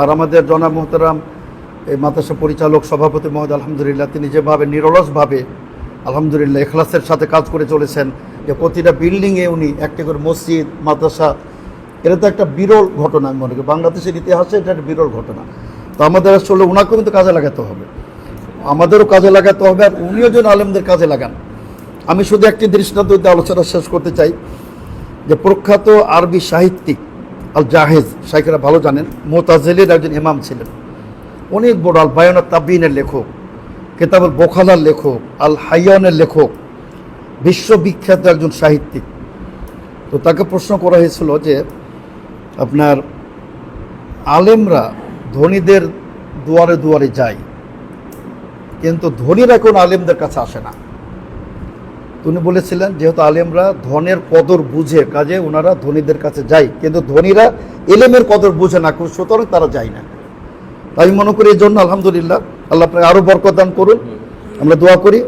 আর আমাদের জনাব মোহতারাম, এই মাদ্রাসা পরিচালক সভাপতি মহোদয় আলহামদুলিল্লাহ, তিনি যেভাবে নিরলসভাবে, আলহামদুলিল্লাহ, এখলাসের সাথে কাজ করে চলেছেন, যে প্রতিটা বিল্ডিংয়ে উনি একটি করে মসজিদ, মাদ্রাসা, এটা তো একটা বিরল ঘটনা আমি মনে করি। বাংলাদেশের ইতিহাসে এটা একটা বিরল ঘটনা। তো আমাদের আসলে ওনাকেও কিন্তু কাজে লাগাতে হবে। আমাদেরও কাজে লাগাতে হবে আর উনিও যেন আলেমদের কাজে লাগান। আমি শুধু একটি দৃষ্টান্ত আলোচনা শেষ করতে চাই, যে প্রখ্যাত আরবি সাহিত্যিক আল জাহেজ শাইখেরা ভালো জানেন, মোতাজেলের একজন ইমাম ছিলেন। অনেক বড় আল বায়নাত তাবিনের লেখক, কেতাবুল বোখালার লেখক আল হাইয়ানের লেখক, বিশ্ববিখ্যাত একজন সাহিত্যিক। তো তাকে প্রশ্ন করা হয়েছিল যে, আপনার আলেমরা ধনীদের দুয়ারে দুয়ারে যায়, কিন্তু ধনীরা কোন আলেমদের কাছে আসে না। উনি বলেছিলেন, যেহেতু আলেমরা ধনের কদর বুঝে কাজে ওনারা ধনীদের কাছে যায়। কিন্তু ধনীরা এলেমের কদর বুঝে না সুতরাং তারা যায় না। আমি মনে করি এই জন্য আলহামদুলিল্লাহ, আল্লাহ আপনাকে আরও বরকদান করুন। আমরা দোয়া করি,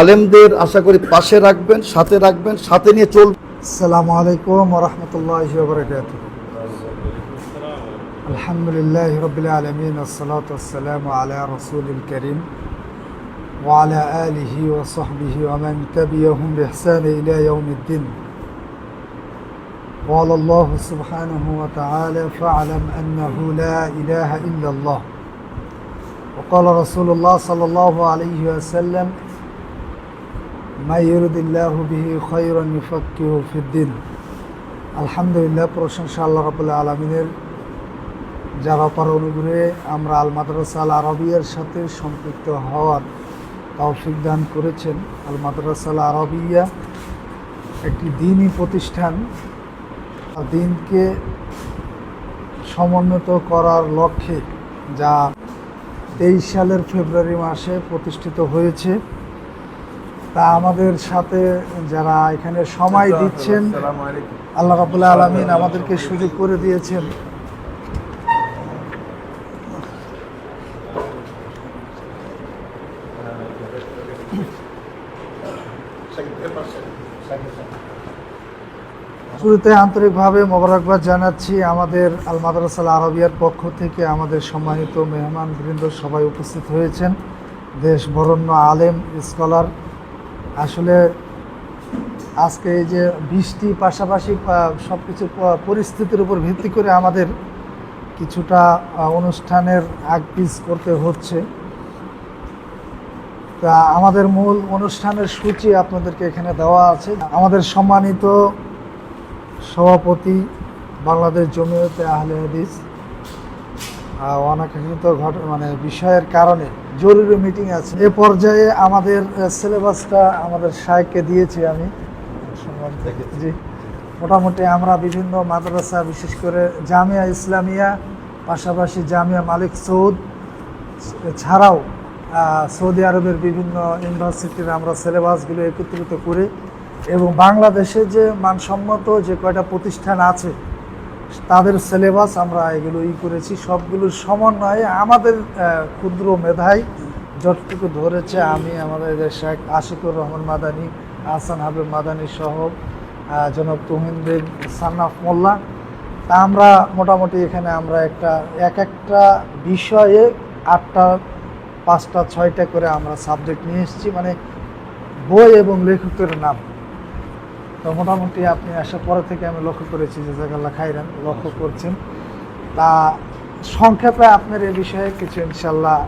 আলেমদের আশা করি পাশে রাখবেন, সাথে রাখবেন, সাথে নিয়ে চল সালাম আলাইকুম রহমতুল্লাহ আলহামদুলিল্লাহ রবিল আলমিন, আসসালাত আসসালাম আলা রসুল করিম। وعلى آله وصحبه ومن تبعهم بإحسان إلى يوم الدين قال الله سبحانه وتعالى فاعلم أنه لا إله إلا الله وقال رسول الله صلى الله عليه وسلم ما يرد الله به خيرا يفكه في الدين আলহামদুলিল্লাহ প্রশংসা আল্লাহ রাবুল্লাহ আলমিনের যার অপার অনুগ্রহে আমরা আল মাদ্রাসা আল আরবিয়ার সাথে সম্পৃক্ত হওয়ার তৌফিক দান করেছেন আল মাদ্রাসা আল আরবিয়া একটি দিনই প্রতিষ্ঠান। দিনকে সমন্বিত করার লক্ষ্যে যা তেইশ সালের ফেব্রুয়ারি মাসে প্রতিষ্ঠিত হয়েছে তা আমাদের সাথে যারা এখানে সময় দিচ্ছেন আল্লাহ রাবুল্লাহ আলমিন আমাদেরকে সুযোগ করে দিয়েছেন। শুরুতে আন্তরিকভাবে মোবারকবাদ জানাচ্ছি আমাদের আল মাদ্রাসাল আরবিয়ার পক্ষ থেকে আমাদের সম্মানিত মেহমান বৃন্দ সবাই উপস্থিত হয়েছেন। দেশ বরণ্য আলেম, স্কলার। আসলে আজকে এই যে বৃষ্টি পাশাপাশি সব কিছু পরিস্থিতির উপর ভিত্তি করে আমাদের কিছুটা অনুষ্ঠানের আগপিস করতে হচ্ছে। তা আমাদের মূল অনুষ্ঠানের সূচি আপনাদেরকে এখানে দেওয়া আছে। আমাদের সম্মানিত সভাপতি বাংলাদেশ জমিয়তে আহলে হাদিস অনাকাঙ্ক্ষিত ঘট মানে বিষয়ের কারণে জরুরি মিটিং আছে। এ পর্যায়ে আমাদের সিলেবাসটা আমাদের সাহেবকে দিয়েছি আমি। জি। মোটামুটি আমরা বিভিন্ন মাদ্রাসা, বিশেষ করে জামিয়া ইসলামিয়া, পাশাপাশি জামিয়া মালিক সৌদ ছাড়াও সৌদি আরবের বিভিন্ন ইউনিভার্সিটির আমরা সিলেবাসগুলো একত্রিত করে এবং বাংলাদেশে যে মানসম্মত যে কয়টা প্রতিষ্ঠান আছে, তাদের সিলেবাস আমরা এগুলো ই করেছি সবগুলোর সমন্বয়ে আমাদের ক্ষুদ্র মেধায় যতটুকু ধরেছে আমি, আমাদের শেখ আশিকুর রহমান মাদানী আহসান হাবিব মাদানী সহ জনাব তুহিন বিন সান্নাফ মোল্লা। তা আমরা মোটামুটি এখানে আমরা একটা, এক একটা বিষয়ে আটটা, পাঁচটা, ছয়টা করে আমরা সাবজেক্ট নিয়ে এসেছি মানে বই এবং লেখকের নাম। তো মোটামুটি আপনি আসার পরে থেকে আমি লক্ষ্য করেছি যে জায়গাল্লা খাইরান লক্ষ্য করছেন। তা সংক্ষেপে আপনার এ বিষয়ে কিছু ইনশাল্লাহ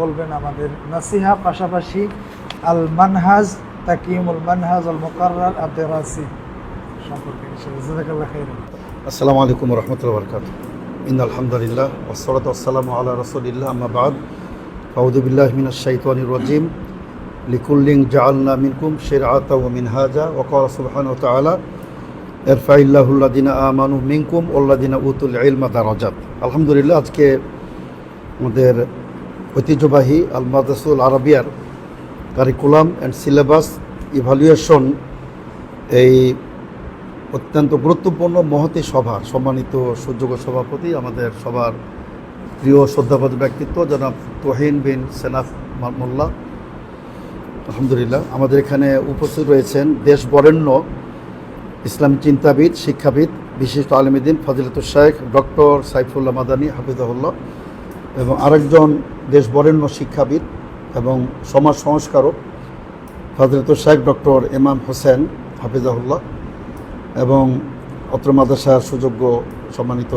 বলবেন আমাদের নাসিহা, পাশাপাশি আল মানহাজ তাকিমুল মানহাজ আল মোকাররার আদেরাসি সম্পর্কে জাজাকাল্লাহ খাইরান আসসালামু আলাইকুম রহমতুল্লাহ বরকাত ইন আলহামদুলিল্লাহ ওসলাত আসসালামু আল্লাহ রসুলিল্লাহ আম্মাবাদ আউদুবিল্লাহ মিনাশ শাইতানির রাজিম। লিকুল্লিং জাআলনা মিনকুম শিরআতা ওয়া মিনহাজা ওয়া ক্বালা সুবহানাহু ওয়া তাআলা ইরফাইল্লাহুল্লাযিনা আমানু মিনকুম ওয়াল্লাযিনা উতুল ইলমা দারাজাত। আলহামদুলিল্লাহ, আজকে আমাদের ঐতিহ্যবাহী আল মাদ্রাসুল আরবিয়ার কারিকুলাম অ্যান্ড সিলেবাস ইভালুয়েশন এই অত্যন্ত গুরুত্বপূর্ণ মহতি সভা, সম্মানিত সুযোগ্য সভাপতি, আমাদের সবার প্রিয় শ্রদ্ধাবাদ ব্যক্তিত্ব জনাব তোহিন বিন সেনাফ মোল্লা। আলহামদুলিল্লাহ, আমাদের এখানে উপস্থিত রয়েছেন দেশ বরেণ্য ইসলামী চিন্তাবিদ, শিক্ষাবিদ, বিশিষ্ট আলমীদিন ফজিলতুল শেখ ডক্টর সাইফুল্লাহ মাদানী, হাফিজাহুল্লাহ, এবং আরেকজন দেশ বরেণ্য শিক্ষাবিদ এবং সমাজ সংস্কারক ফজরতুল শেখ ডক্টর ইমাম হোসেন, হাফিজাহুল্লাহ, এবং অত্র মাদ্রাসার সুযোগ্য সম্মানিত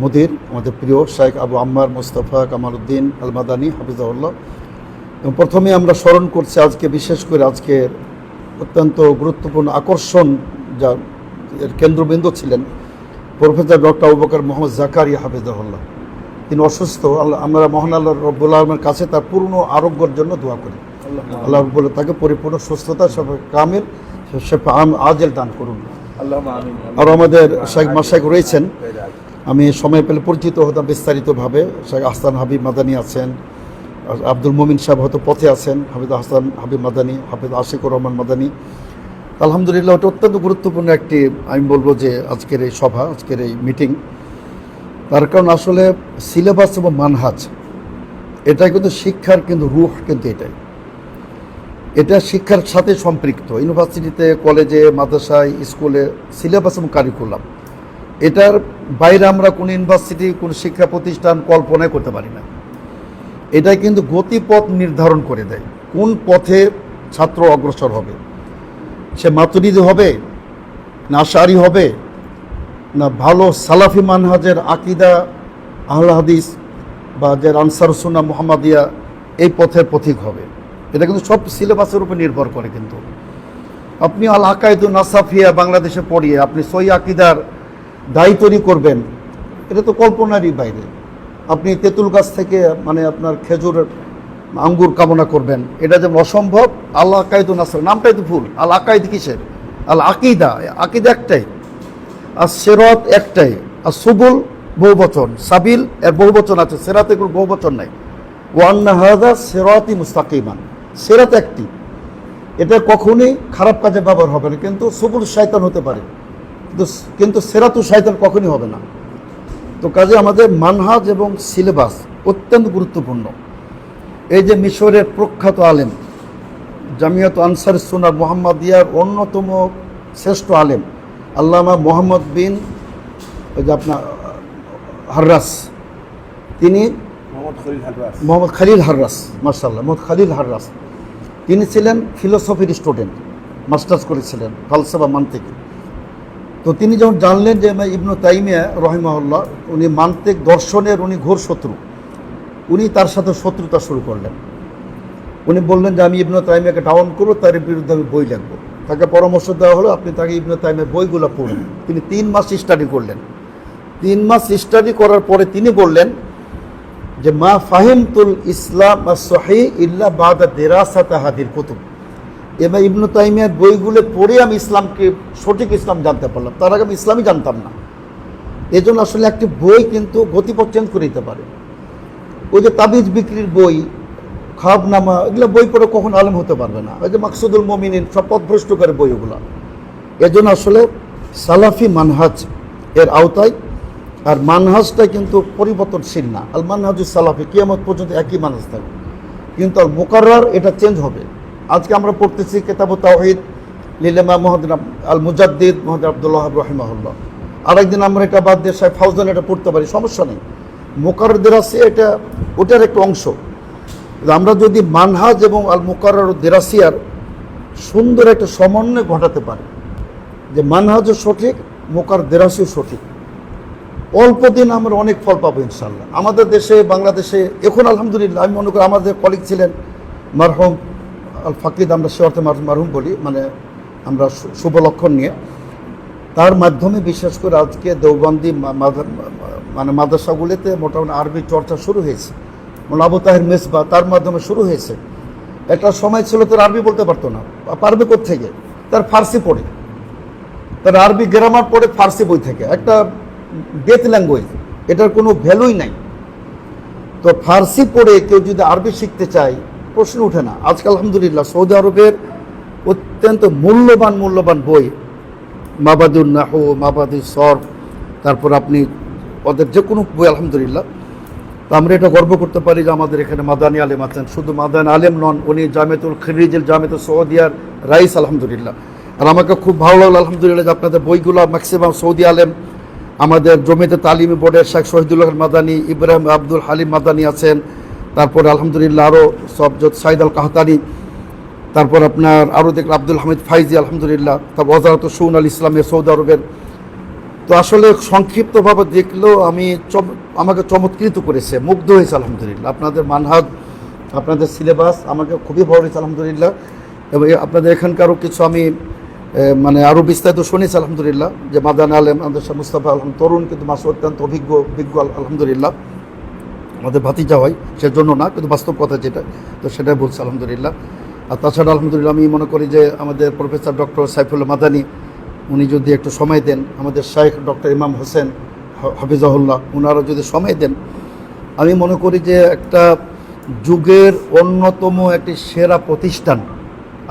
মুদির, আমাদের প্রিয় শেখ আবু আম্মার মুস্তফা কামাল উদ্দিন আল মাদানী হাফিজাহুল্লাহ প্রথমে আমরা স্মরণ করছি আজকে বিশেষ করে আজকের অত্যন্ত গুরুত্বপূর্ণ আকর্ষণ যা এর কেন্দ্রবিন্দু ছিলেন প্রফেসর ডক্টর আবু বকর মোহাম্মদ জাকারিয়া হাফিজাহুল্লাহ। তিনি অসুস্থ। আল্লাহ আমরা মহান আল্লাহ রব্বুল আলমের কাছে তার পূর্ণ আরোগ্যের জন্য দোয়া করি। আল্লাহ বলে তাকে পরিপূর্ণ সুস্থতা সব কামের সে আজেল দান করুন। আর আমাদের শেখ মাসাইক রয়েছেন। আমি সময় পেলে পরিচিত হতাম বিস্তারিতভাবে। শেখ আস্তান হাবিব মাদানি আছেন। আব্দুল মোমিন সাহেব হয়তো পথে আছেন, হাফিজ আহসান হাবিব মাদানি, হাফিজ আশিকুর রহমান মাদানি। আলহামদুলিল্লাহ ওটা অত্যন্ত গুরুত্বপূর্ণ একটি, আমি বলব যে আজকের এই সভা, আজকের এই মিটিং। তার কারণ আসলে সিলেবাস এবং মানহাজ এটা কিন্তু শিক্ষার কিন্তু রুহ কিন্তু এটাই। এটা শিক্ষার সাথে সম্পৃক্ত। ইউনিভার্সিটিতে, কলেজে, মাদ্রাসায়, স্কুলে সিলেবাস এবং কারিকুলাম, এটার বাইরে আমরা কোনো ইউনিভার্সিটি, কোনো শিক্ষা প্রতিষ্ঠান কল্পনাই করতে পারি না। এটা কিন্তু গতিপথ নির্ধারণ করে দেয়। কোন পথে ছাত্র অগ্রসর হবে? সে মাতুরিদি হবে? না আশারি হবে? না ভালো সালাফি মানহাজের আকিদা, আহল হাদিস বা যে আনসার সুন্না মোহাম্মদিয়া এই পথের পথিক হবে। এটা কিন্তু সব সিলেবাসের উপর নির্ভর করে কিন্তু। আপনি আল আকাইদুল নাসাফিয়া বাংলাদেশে পড়িয়ে আপনি সই আকিদার দায়ী তৈরি করবেন, এটা তো কল্পনারই বাইরে। আপনি তেঁতুল গাছ থেকে মানে আপনার খেজুর আঙ্গুর কামনা করবেন। এটা যেমন অসম্ভব, আল আকাইদুল নাসাফ নামটাই তো ভুল। আল আকাইদ কিসের? আল আকিদা আকিদা একটাই। আর সেরত একটাই। আর সুবুল বহুবচন, সাবিল এর বহুবচন আছে, সেরাতে কোনো বহুবচন নাই। ওয়ান্না হাজা সেরাতি মুস্তাকিমান। সেরাত একটি। এটা কখনই খারাপ কাজে ব্যবহার হবে না, কিন্তু সুবুল শয়তান হতে পারে। কিন্তু কিন্তু সেরাতু শয়তান কখনই হবে না। তো কাজে আমাদের মানহাজ এবং সিলেবাস অত্যন্ত গুরুত্বপূর্ণ। এই যে মিশরের প্রখ্যাত আলেম জামিয়াত আনসার সুনার মোহাম্মদিয়ার অন্যতম শ্রেষ্ঠ আলেম আল্লামা মোহাম্মদ বিন ওই যে আপনার হার্রাস। তিনি মোহাম্মদ খালিল হার্রাস। মার্শাল্লাহ মোহাম্মদ খালিল হার্রাস। তিনি ছিলেন ফিলোসফির স্টুডেন্ট মাস্টার্স করেছিলেন ফালসাফা মান্তিক। তো তিনি যখন জানলেন যে ইবনু তাইমিয়া রহিমাউল্লাহ উনি মান্তিক দর্শনের উনি ঘোর শত্রু, উনি তার সাথে শত্রুতা শুরু করলেন। উনি বললেন যে আমি ইবনু তাইমিয়াকে ডাউন করব, তার বিরুদ্ধে আমি বই লিখব। তাকে পরামর্শ দেওয়া হলো, আপনি তাকে ইবনু তাইমের বইগুলো পড়ুন। তিনি তিন মাস স্টাডি করলেন। তিন মাস স্টাডি করার পরে তিনি বললেন যে, মা ফাহিমতুল ইসলাম সহি ইল্লা বাদা দেরাসাতা হাদির কুতুব। এবার ইবনু তাইমিয়ার বইগুলো পড়ে আমি ইসলামকে, সঠিক ইসলাম জানতে পারলাম। তার আগে আমি ইসলামই জানতাম না। এজন্য আসলে একটি বই কিন্তু গতিপথ চেঞ্জ করে দিতে পারে। ওই যে তাবিজ বিক্রির বই, খাবনামা, এগুলো বই পড়ে কখন আলেম হতে পারবে না। ওই যে মাকসুদুল মমিনিন, সব পথভ্রষ্ট করে বই ওগুলো। এজন্য আসলে সালাফি মানহাজ এর আওতায়, আর মানহাজটা কিন্তু পরিবর্তনশীল না। আল মানহাজুল সালাফি, কিয়ামত পর্যন্ত একই মানহাজ থাকবে। কিন্তু আর মোকাররার এটা চেঞ্জ হবে। আজকে আমরা পড়তেছি কেতাবু তাওহিদ লিলেমা মোহাম্মদ আল মুজাদ্দিদ মোহাম্মদ আবদুল্লাহ রহিমাহুল্লাহ। আরেকদিন আমরা এটা বাদ দিয়ে সাহেব ফাউজান এটা পড়তে পারি, সমস্যা নেই। মোকারর দেরাসি এটা, ওটার একটা অংশ। আমরা যদি মানহাজ এবং আল মোকারর দেরাসিয়ার সুন্দর একটা সমন্বয় ঘটাতে পারি, যে মানহাজও সঠিক মোকার দেরাসিও সঠিক। অল্প দিন আমরা অনেক ফল পাবো ইনশাল্লাহ আমাদের দেশে, বাংলাদেশে, এখন আলহামদুলিল্লাহ, আমি মনে করি আমাদের কলিগ ছিলেন মারহুম আল ফাকিদ আমরা সে অর্থে মার- মারহুম বলি মানে আমরা শুভ লক্ষণ নিয়ে। তার মাধ্যমে বিশেষ করে আজকে দেওবন্দি মানে মাদ্রাসাগুলিতে মোটামুটি আরবি চর্চা শুরু হয়েছে। মানে আবু তাহের মেসবা তার মাধ্যমে শুরু হয়েছে। একটা সময় ছিল তোর আরবি বলতে পারতো না। পারবে থেকে তার ফার্সি পড়ে। তার আরবি গ্রামার পড়ে ফার্সি বই থেকে। একটা ডেথ ল্যাঙ্গুয়েজ। এটার কোনো ভ্যালুই নাই। তো ফার্সি পড়ে কেউ যদি আরবি শিখতে চায় প্রশ্ন ওঠে না। আজকাল আলহামদুলিল্লাহ সৌদি আরবের অত্যন্ত মূল্যবান মূল্যবান বই মাবাদুল নাহু মাবাদুল সর তারপর আপনি ওদের যে কোনো বই, আলহামদুলিল্লাহ। তো আমরা এটা গর্ব করতে পারি যে আমাদের এখানে মাদানী আলেম আছেন। শুধু মাদানী আলেম নন, উনি জামেতুল খিরিজুল জামেতুল সৌদিয়ার রাইস, আলহামদুলিল্লাহ। আর আমাকে খুব ভালো লাগল, আলহামদুলিল্লাহ, যে আপনাদের বইগুলো ম্যাক্সিমাম সৌদি আলেম, আমাদের জমিতে তালিমি বোর্ডের শেখ শহীদুল্লাহ মাদানী, ইব্রাহিম আব্দুল হালিম মাদানী আছেন তারপরে আলহামদুলিল্লাহ আরও সবজত সাইদ আল কাহতানি তারপর আপনার আরও দেখলাম আব্দুল হামিদ ফাইজি, আলহামদুলিল্লাহ, তারপর ওজারত সৌন আল ইসলামের সৌদি আরবের। তো আসলে সংক্ষিপ্তভাবে দেখলেও আমি আমাকে চমৎকৃত করেছে, মুগ্ধ হয়েছে আলহামদুলিল্লাহ। আপনাদের মানহাজ, আপনাদের সিলেবাস আমাকে খুবই ভালো হয়েছে আলহামদুলিল্লাহ। এবং আপনাদের এখানকারও কিছু আমি মানে আরও বিস্তারিত শুনেছি আলহামদুলিল্লাহ। যে মাদান আলেম আমাদের মুস্তাফা আলহাম তরুণ কিন্তু মাসে অত্যন্ত অভিজ্ঞ আল- আলহামদুলিল্লাহ। আমাদের ভাতিজা হয়, সেজন্য না, কিন্তু বাস্তব কথা যেটা, তো সেটাই বলছি, আলহামদুলিল্লাহ। আর তাছাড়া আলহামদুলিল্লাহ আমি মনে করি যে আমাদের প্রফেসর ডক্টর সাইফুল্লাহ মাদানি, উনি যদি একটু সময় দেন, আমাদের শাইখ ডক্টর ইমাম হোসেন হাফিজাহুল্লাহ ওনারা যদি সময় দেন, আমি মনে করি যে একটা যুগের অন্যতম একটি সেরা প্রতিষ্ঠান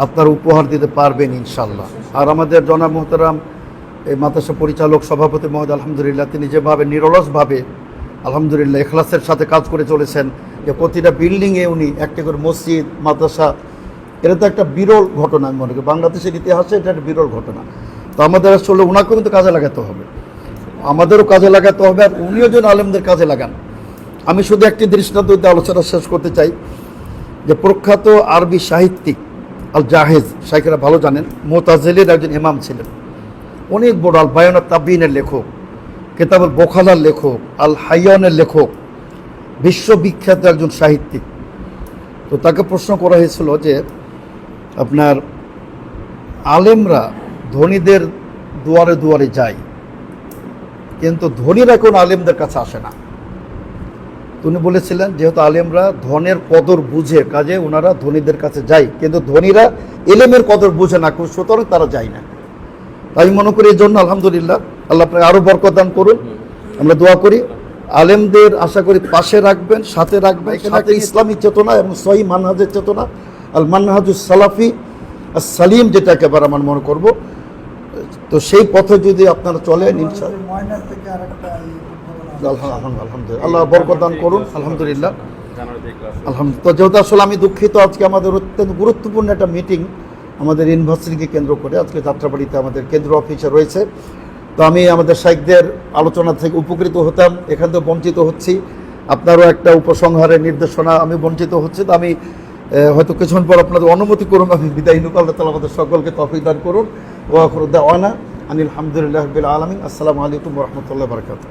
আপনার উপহার দিতে পারবেন ইনশাল্লাহ আর আমাদের জনাব মোহতারাম, এই মাদ্রাসা পরিচালক সভাপতি মহোদ আলহামদুলিল্লাহ, তিনি যেভাবে নিরলসভাবে আলহামদুলিল্লাহ এখলাসের সাথে কাজ করে চলেছেন। যে প্রতিটা বিল্ডিংয়ে উনি একটা করে মসজিদ, মাদ্রাসা, এটা তো একটা বিরল ঘটনা আমি মনে করি। বাংলাদেশের ইতিহাসে এটা একটা বিরল ঘটনা। তো আমাদের আসলে ওনাকেও কিন্তু কাজে লাগাতে হবে। আমাদেরও কাজে লাগাতে হবে আর উনিও যেন আলেমদের কাজে লাগান। আমি শুধু একটি দৃষ্টান্ত আলোচনা শেষ করতে চাই যে প্রখ্যাত আরবি সাহিত্যিক আল জাহেজ শাইখেরা ভালো জানেন মোতাজেলের একজন ইমাম ছিলেন। অনেক বড় আল বায়ন তাবিনের লেখক। কেতাবুল বোখালার লেখক, আল হাইয়ানের লেখক, বিশ্ববিখ্যাত একজন সাহিত্যিক। তো তাকে প্রশ্ন করা হয়েছিল যে, আপনার আলেমরা ধনীদের দুয়ারে দুয়ারে যায়, কিন্তু ধনীরা কোন আলেমদের কাছে আসে না। উনি বলেছিলেন, যেহেতু আলেমরা ধনের কদর বুঝে কাজে, ওনারা ধনীদের কাছে যায়, কিন্তু ধনীরা এলেমের কদর বুঝে না, সুতরাং তারা যায় না। তাই মনে করি এই জন্য আলহামদুলিল্লাহ আল্লাহ আপনাকে আরও বরকত দান করুন আমরা দোয়া করি। আলেমদের আশা করি পাশে রাখবেন সাথে রাখবেন। সাথে ইসলামী চেতনা এবং সহি মানহাজের চেতনা। আল মানহাজুস সালাফি আর সালিম যেটাকে এবার আমার মনে করব। তো সেই পথে যদি আপনারা চলেন। আলহামদুলিল্লাহ। আল্লাহ বরকত দান করুন। আলহামদুলিল্লাহ। আলহামদুলিল্লাহ। তো যেহেতু আসলে আমি দুঃখিত আজকে আমাদের অত্যন্ত গুরুত্বপূর্ণ একটা মিটিং আমাদের ইউনিভার্সিটিকে কেন্দ্র করে। আজকে যাত্রাবাড়িতে আমাদের কেন্দ্র অফিসে রয়েছে। তো আমি আমাদের সাহিত্যের আলোচনা থেকে উপকৃত হতাম, এখান থেকে বঞ্চিত হচ্ছি। আপনারও একটা উপসংহারের নির্দেশনা আমি বঞ্চিত হচ্ছি। তো আমি হয়তো কিছুক্ষণ পর আপনাদের অনুমতি করুন, আমি বিদায় নিব। আল্লাহ তালা আমাদের সকলকে তফিক দান করুন। ও আখরুদ্দা ওয়ানা আনিল আলহামদুলিল্লাহ বিল আলমিন। আসসালামু আলাইকুম রহমতুল্লাহ বরকাত